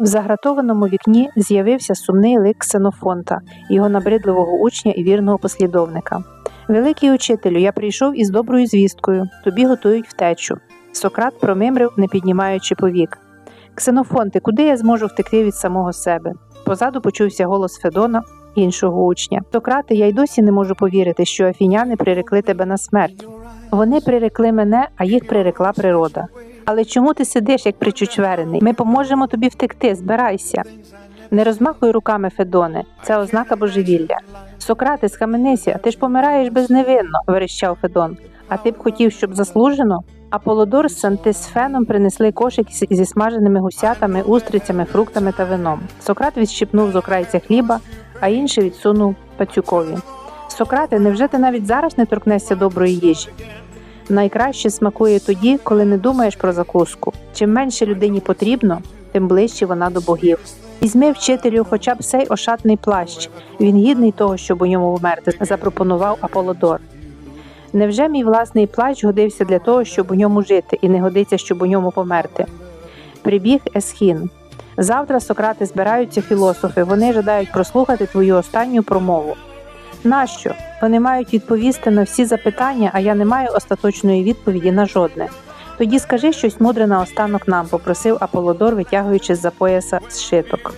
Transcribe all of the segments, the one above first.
В загратованому вікні з'явився сумний лик Ксенофонта, його набридливого учня і вірного послідовника. Великий учителю, я прийшов із доброю звісткою, тобі готують втечу. Сократ промимрив, не піднімаючи повік. Ксенофонте, куди я зможу втекти від самого себе? Позаду почувся голос Федона, іншого учня. Сократе, я й досі не можу повірити, що афіняни прирекли тебе на смерть. Вони прирекли мене, а їх прирекла природа. Але чому ти сидиш, як причучверений? Ми поможемо тобі втекти, збирайся. Не розмахуй руками, Федоне, це ознака божевілля. Сократе, схаменися, ти ж помираєш безневинно, верещав Федон. А ти б хотів, щоб заслужено? Аполлодор з Сантисфеном принесли кошик зі смаженими гусятами, устрицями, фруктами та вином. Сократ відщипнув з окрайця хліба, а інший відсунув пацюкові. Сократе, невже ти навіть зараз не торкнешся доброї їжі? Найкраще смакує тоді, коли не думаєш про закуску. Чим менше людині потрібно, тим ближче вона до богів. Візьми вчителю хоча б цей ошатний плащ. Він гідний того, щоб у ньому вмерти, запропонував Аполлодор. Невже мій власний плащ годився для того, щоб у ньому жити, і не годиться, щоб у ньому померти? Прибіг Есхін. Завтра Сократи збираються філософи. Вони жадають прослухати твою останню промову. Нащо? Вони мають відповісти на всі запитання, а я не маю остаточної відповіді на жодне. Тоді скажи щось мудре наостанок нам, попросив Аполлодор, витягуючи з-за пояса зшиток.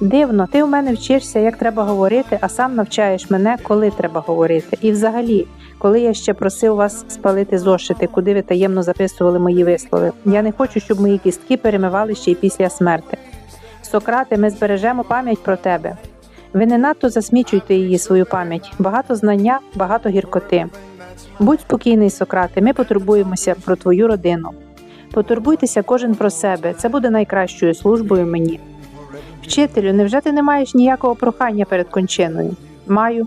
Дивно, ти у мене вчишся, як треба говорити, а сам навчаєш мене, коли треба говорити. І взагалі, коли я ще просив вас спалити зошити, куди ви таємно записували мої вислови. Я не хочу, щоб мої кістки перемивали ще й після смерти. Сократе, ми збережемо пам'ять про тебе. Ви не надто засмічуйте її свою пам'ять. Багато знання, багато гіркоти. Будь спокійний, Сократе, ми потурбуємося про твою родину. Потурбуйтеся кожен про себе, це буде найкращою службою мені. Вчителю, невже ти не маєш ніякого прохання перед кончиною? Маю.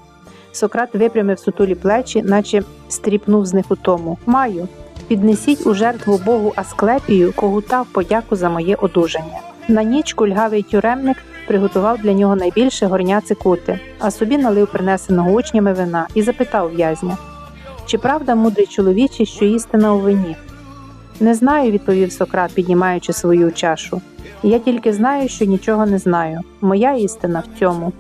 Сократ випрямив сутулі плечі, наче стріпнув з них у тому. Маю. Піднесіть у жертву Богу Асклепію когута в подяку за моє одужання. На ніч кульгавий тюремник приготував для нього найбільше горня цикути, а собі налив принесеного учнями вина і запитав в'язня: чи правда, мудрий чоловіче, що істина у вині? Не знаю, відповів Сократ, піднімаючи свою чашу. Я тільки знаю, що нічого не знаю. Моя істина в цьому.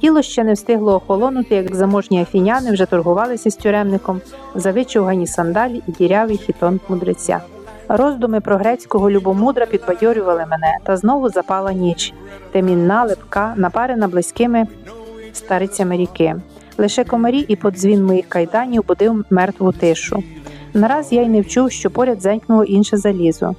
Тіло ще не встигло охолонути, як заможні афіняни вже торгувалися з тюремником за вичовгані сандалі і дірявий хітон мудреця. Роздуми про грецького любомудра підбадьорювали мене, та знову запала ніч. Темінна, липка, напарена близькими старицями ріки. Лише комарі і подзвін моїх кайданів будив мертву тишу. Нараз я й не вчув, що поряд зенькнуло інше залізо.